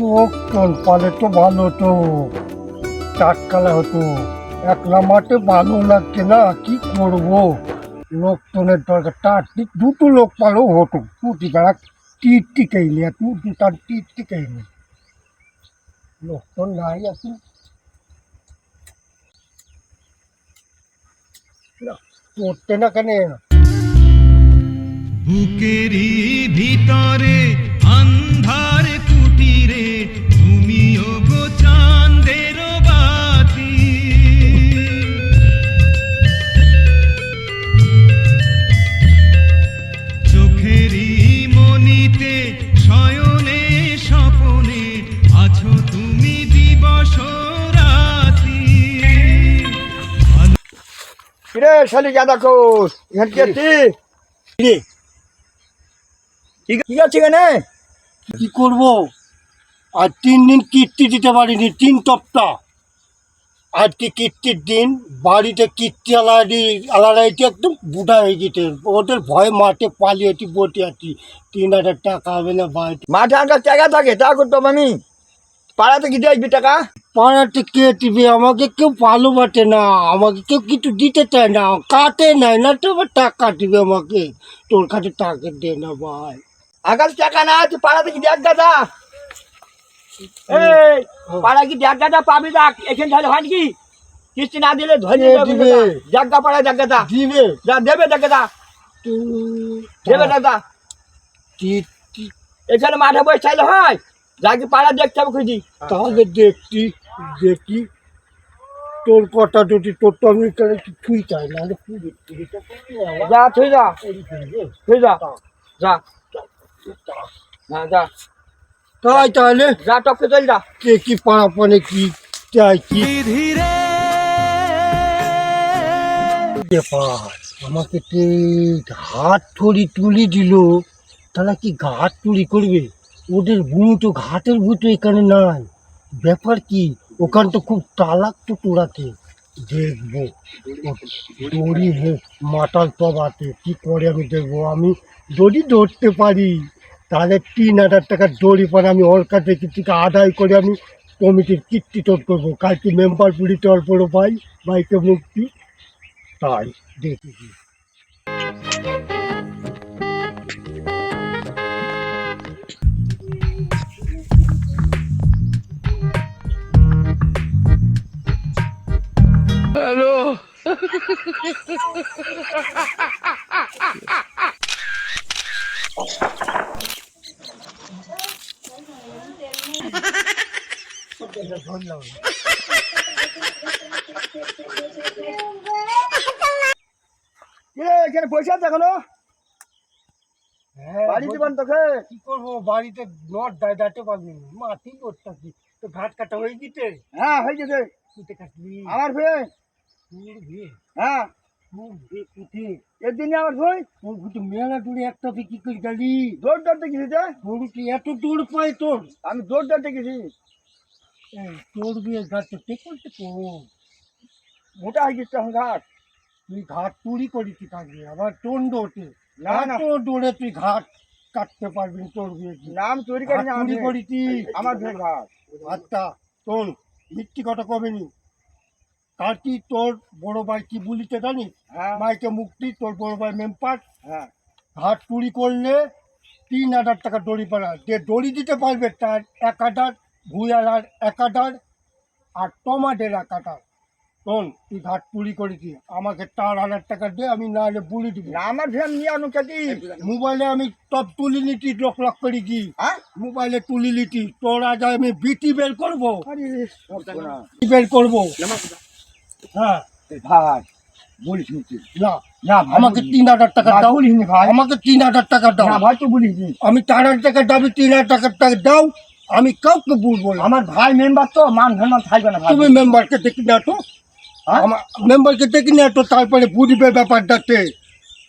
লোকজন পালে তো ভালো তো। টাটকালা হতো। একলা মাঠে ভালো লাগছে না, কি করব? লোকজনের দরকার, তার ঠিক দুটো লোক পালেও হতো টুটি তারা টিট টিকেই নিয়ে টুটি তার টিট টিকেই নিয়ে লোকজন নাই এখন করতে না কেন? বুকেরই ভিতরে শালি গাঁদা কোষ। এখান কি আছি ঠিক আছে কেনে কি করব? আর তিন দিন কীর্তি দিতে পারিনি তিন সপ্তাহ আজকে কীর্তির দিন বাড়িতে কীর্তি আলাদি আলাদাইতে একদম বুড়া হয়ে গেছে। ওদের ভয়ে মাঠে পালিয়েছি বসে আছি তিন হাজার টাকা হবে না বাড়িতে মাঠে আনকার টাকা থাকে তা করতাম আমি। পাড়াতে কি দেখবি টাকা? পাড়াতে কে দিবে? আমাকে কেউ ভালোবাসে না। আমাকে কেউ কিছু দিতে চায় না। কাটে নেয় না তো আবার টাকা দিবে আমাকে। তোর কাছে টাকা দে না ভাই। আকাশ টাকা না তুই পাড়াতে কি দেখ দাদা এই পাড়া কি দেখ দাদা পাবি দেখ এখানে তাহলে হয় কি কিস্তি না দিলে ধরে দিবে? জাগা পাড়া জাগা দিবে। যা দেবে জাগা দা দেবে দাদা এখানে মাঠে বসে চাইলে হয়? যাকে পাড়া দেখতে হবে খুঁজি তাহলে দেখছি দেখি তোর কথা যদি তোর তো আমি এখানে কিছুই চাই না আরে পুরো পুরোটা করতে হবে। যা তুই যা এই যে, তুই যা যা হ্যাঁ যা তাই তাহলে যা টপকে চল যা কে কি পাড়া পানে কি চাই কি ধীরে ব্যাপার আমাকে তো এই ঘাট থরি তুলি দিল তারা কি ঘাট চুরি করবে ওদের ভূত তো ঘাটের ভূত এখানে নাই। ব্যাপার কি? ওখান তো খুব তালাক তো তোড়াতে দেখব। দড়ি মুখ মাতাল আছে কি করে আমি দেখব? আমি দড়ি ধরতে পারি, তাহলে তিন হাজার টাকার দড়ি পরে আমি ওর কাছে কিছু আদায় করে আমি কমিটির কীর্তি তোর করব। কালকে মেম্বার পুলিতে অল্প পাই বাইকে মুক্তি। তাই দেখি। এখানে পয়সা আছে এখনও? বাড়ি তোকে? কি করব? বাড়িতে নট দায় দাঁড়াতে পারবি মাটি করতে তো ঘাট কাটা হয়ে গেছে হ্যাঁ হয়ে গেছে। আমার বিয়ে হ্যাঁ। তোর বিয়ে কুটে এর দিনে আমার তোর কুটে মেলা দূরে একটা করে গেলি? দৌড় দৌড়তে গেছি কি এত দূর তোর? আমি দৌড় দৌড়তে গেছি তোর বিয়ে তো করতে তো মোটা হয়ে গেছে ঘাট। তুই ঘাট চুরি করেছি থাকবি আবার ওঠে। না, না। এত দূরে তুই ঘাট কাটতে পারবি তোর বিয়ে নাম চুরি করি ঘাট চুরি করেছি আমার ঘাট। আচ্ছা তোর মিথ্যি কথা কবেনি কার কি তোর বড় ভাই কি বলিতে জানিস? হ্যাঁ। মাইকে মুক্তি তোর বড় ভাই মেম্পার। হ্যাঁ। ঘাট চুরি করলে তিন হাজার টাকা দড়ি পাড়া। যে দড়ি দিতে পারবে তার এক হাজার ভুয়ালার এক হাজার আর টমাটের এক হাজার। শোন তুই ঘাট চুরি করেছি আমাকে চার হাজার টাকা দে আমি না হলে বলি দিব। না আমার ভাই নিয়ে আনো কেটি মোবাইলে আমি সব তুলি নিতি লক লক করে কি? হ্যাঁ? মোবাইলে তুলি নিতি তোর আজ আমি বিটি বের করব। বের করব। হ্যাঁ। ভাই বলিস না না আমাকে তিন হাজার টাকা দাও। বলিস ভাই। আমাকে তিন হাজার টাকা দাও। না ভাই তো বলিস আমি চার হাজার টাকা দাবি তিন হাজার টাকা টাকা দাও আমি কাউকে বলব আমার ভাই মেম্বার তো মান সম্মান থাকবে না তুমি মেম্বারকে দেখি না তো। হ্যাঁ? আমার মেম্বারকে দেখি না তো তারপরে বুঝবে ব্যাপারটাতে।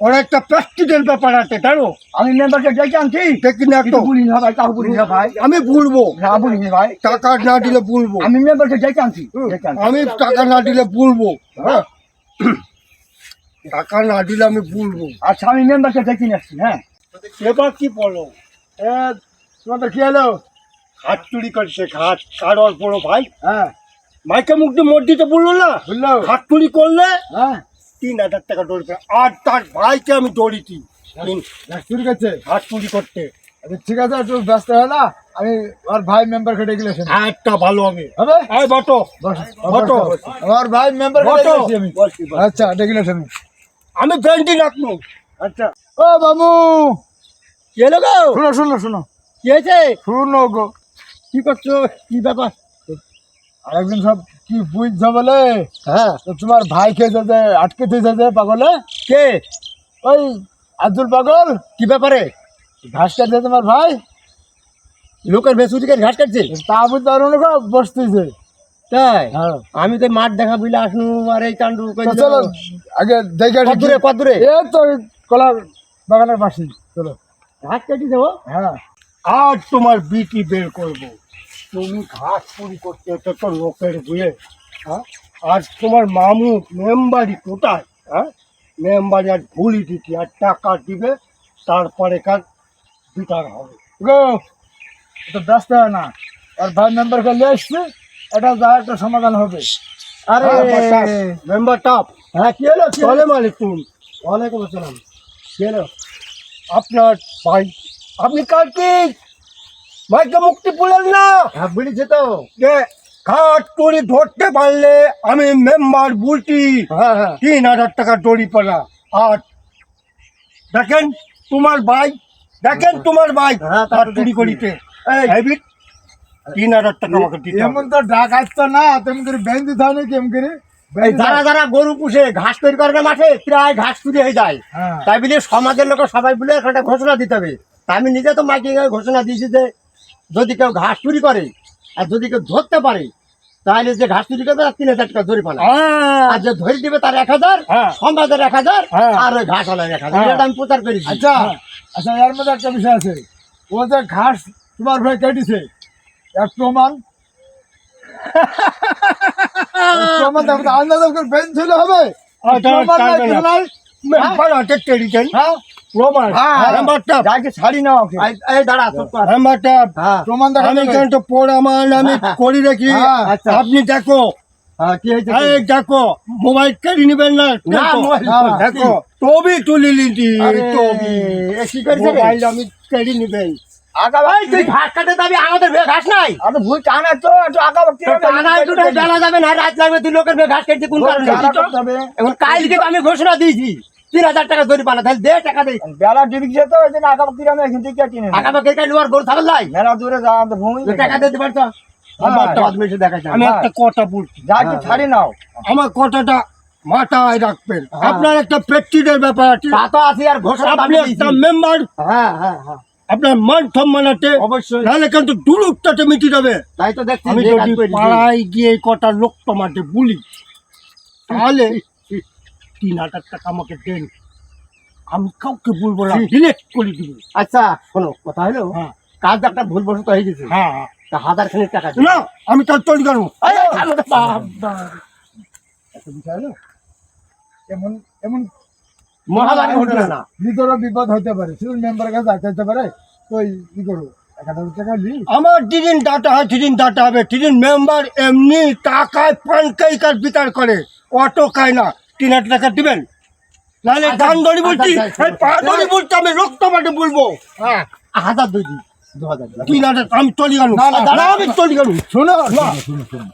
ওরা একটা প্রেস্টিজের ব্যাপার আছে জানো? আমি মেম্বারকে ডেকে আনছি। দেখি না কিন্তু বলিস না ভাই কাউ বলিস না ভাই। আমি বলব না বলিস নি ভাই। টাকা না দিলে বলব আমি মেম্বারকে ডেকে আনছি আমি টাকা না দিলে বলব হ্যাঁ? টাকা না দিলে আমি বলব আচ্ছা আমি মেম্বারকে ডেকে নিয়ে আসছি হ্যাঁ। এবার কি বলো? এ, তোমাদের কি হলো? ঘাট চুরি করছে ঘাট কারোর বড় ভাই? হ্যাঁ। মাইকে মুখ দিয়ে মসজিদে বলল না? বলল ঘাট চুরি করলে? হ্যাঁ। তিন হাজার টাকা দড়ি। আর তার ভাইকে আমি চুরি চুরি করতে। আচ্ছা ঠিক আছে একটু ব্যস্ত হয় না। আমি আর ভাই মেম্বার কেটে গেলে একটা ভালো হবে হবে? আয় বটো বটো। বস, বস। আমার ভাই মেম্বার। গেছি আমি। আচ্ছা আমি ব্যান্ডি রাখব। আচ্ছা। ও বাবু! কি শুনো শুনো শুনো। কি হয়েছে শুনো গো। কি করছ? কি ব্যাপার? আরেকদিন সব কি বুঝছ বলে হ্যাঁ। তোমার ভাই খেয়েছে যে আটকে দিয়েছে যে পাগলে? কে? ওই আব্দুল পাগল। কি ব্যাপারে? ঘাস কাটছে তোমার ভাই? লোকের বেসুরিকে ঘাট কাটছে? তা বুঝতে পারো না বসতেছে। তাই? হ্যাঁ। আমি তো মাঠ দেখা বুঝলে আসনু আর এই কাণ্ড চলো আগে দেখে আসি। কদূরে কদূরে এই তো কলার বাগানের পাশে। চলো। ঘাট কেটে দেবো হ্যাঁ। আর তোমার বিটি বের করব। তুমি ঘাস চুরি করতে হতো তো লোকের বুয়ে হ্যাঁ? আর তোমার মামু মেম্বারি কোথায় হ্যাঁ? মেম্বারি আর ভুলি দিতি আর টাকা দিবে তারপরে কার বিচার হবে। গো তো ব্যস্ত হয় না। আর ভাই মেম্বারকে নিয়ে এসছে এটা যা একটা সমাধান হবে। আরে মেম্বার টপ হ্যাঁ কি হলো কি হলো? চলে মালিক তুমি ওয়ালাইকুম আসসালাম। কি হলো? আপনার ভাই আপনি কার্তিক ভাইকে মুক্তি বলেন না। হ্যাঁ বুঝেছে তো? যে ঘাট চুরি ধরতে পারলে আমি মেম্বার বুলটি। হ্যাঁ হ্যাঁ। তিন হাজার টাকা দড়ি পালা। আর দেখেন তোমার ভাই দেখেন তোমার ভাই ঘাট চুরি করিতে। হ্যাবিট তিন হাজার টাকা আমাকে দিতে এমন তো ডাক আসতো না তেমন করে বেঁধে দিতে হয় কেমন করে? যারা যারা গরু পুষে ঘাস তৈরি করে না মাঠে প্রায় ঘাস চুরি হয়ে যায়। তাই বলে সমাজের লোক সবাই বলে একটা ঘোষণা দিতে হবে। তাই আমি নিজে তো মাইকে ঘোষণা দিয়েছি যে যদি কেউ ঘাস চুরি করে আর যদি কেউ ধরতে পারে তাহলে যে ঘাস চুরি করবে তার তিন হাজার টাকা জরিমানা। হ্যাঁ, আর যে ধরে দিবে তার এক হাজার হ্যাঁ। সমাজের এক হাজার হ্যাঁ। আর ওই ঘাস হলো এক হাজার। হ্যাঁ। এটা আমি প্রচার করেছি। আচ্ছা। আচ্ছা এর মধ্যে একটা বিষয় আছে। ও যে ঘাস তোমার ভাই কেটেছে এক প্রমাণ? প্রমাণ আন্দাজ করে বেঞ্চ ছিল হবে। আর প্রমাণ ছাড়ি নাও ওকে এই- দাঁড়া আমি কিন্তু আমি করি রাখি। আপনি দেখো দেখো মোবাইল কেড়ে নিবেন না দেখো, ছবি তুলি লিটি? মোবাইল আমি কেড়ে নিবেন আমি ঘোষণা দিয়েছি তিন হাজার টাকা জরিমানা তাহলে দে টাকা দে। বেলা ডিবিক যেত ওই জন্য আগা বাকি এখান থেকে কিনে নিই। আগামী কেটে নেওয়ার গরু থাকল লাই মেলা দূরে যা ভূমি। টাকা দিতে হ্যাঁ, আমি একটা কথা বলছি যা একটু ছাড়ি নাও। আমার কথাটা মাথায় রাখবেন। হ্যাঁ। আপনার একটা প্রেস্টিজের ব্যাপার আছে। তা তো আছি আর ঘোষণা আপনি একটা মেম্বার হ্যাঁ হ্যাঁ হ্যাঁ। আপনার মান সম্মান আছে অবশ্যই। নাহলে কিন্তু দুরুপটাতে মিটি যাবে তাই তো দেখছি আমি যদি পাড়ায় গিয়ে এই কটা লোক তোমাকে বলি তাহলে তিন হাজার টাকা আমাকে দেন। আমি কাউকে বলব না ডিলেট করে দিব। আচ্ছা শোনো কথা হলো? হ্যাঁ। কাজ একটা ভুল বসত হয়ে গেছে। হ্যাঁ হ্যাঁ। তা হাজার খানিক টাকা। না আমি তার চলে গেল তো, এমন এমন মহামারী ঘটনা না। ভিতরে বিপদ হতে পারে শুধু মেম্বার কাছে যাইতে হতে পারে তো কি করব? আমার যেদিন ডাটা হয় সেদিন ডাটা হবে। সেদিন মেম্বার এমনি টাকায় পানকাই কাজ বিচার করে। অটো খায় না। তিন হাজার টাকা দিবেন? নাহলে আচ্ছা, দান দড়ি বলছি আচ্ছা, আচ্ছা, এই পা দড়ি বলছি আমি রক্ত মাঠে বলব। হ্যাঁ। হাজার দুই দিন। তিন হাজার আমি চলে গেল আমি চলে গেল শোনো না। শোনো শোনো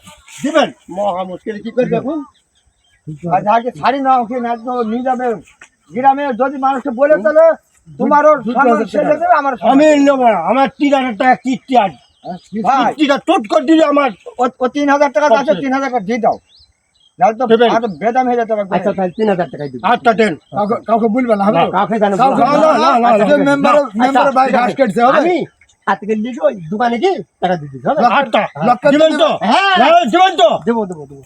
দিবেন? মহা মুশকিল কি করবে এখন? আর ছাড়ি ওকে না তো নিয়ে যাবে গ্রামে যদি মানুষকে বলে তাহলে তোমারও আমার আমি নেব আমার তিন হাজার টাকা কিস্তি আছে। কিস্তিটা টোট করে দিলে আমার ও- ও তিন হাজার টাকা আছে তিন হাজার টাকা দিয়ে দাও। বেদাম হয়ে যেতে পারবে আচ্ছা তাহলে তিন হাজার টাকাই দিবি। দেন। কাউকে কাউকে বলবে না কাউকে জানো কাউকে না, না, না, না, না, যে না, মেম্বারের না। মেম্বারের ভাই ঘাস কাটছে আমি আজকে লিখে দোকানে গিয়ে টাকা দিতে হবে? আটটা। লক্ষ তো হ্যাঁ। না, তো দেবো দেবো দেবো।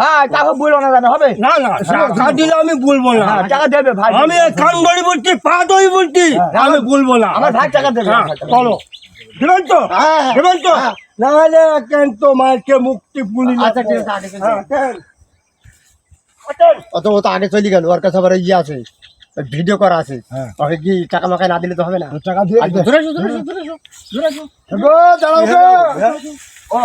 ভাই কাউকে বলব না জানো হবে? না না টাকা দিলে আমি বলব না। হ্যাঁ, টাকা দেবে ভাই। আমি কান বলছি পা বলছি আমি বলব না। আমার ভাই টাকা দেবে। হ্যাঁ, চলো। দিবেন তো? হ্যাঁ, হ্যাঁ। তো? নাহলে কেন তো মাকে মুক্তি পুলি আচ্ছা ঠিক আছে হ্যাঁ, অত ও তো আগে চলে গেল ওর কাছে আবার ইয়ে আছে ভিডিও করা আছে। হ্যাঁ। ওকে কি টাকা মাকায় না দিলে তো হবে না? টাকা দিয়ে ধরে ধরে ধরে ধরে আসো। গো দাঁড়াও গো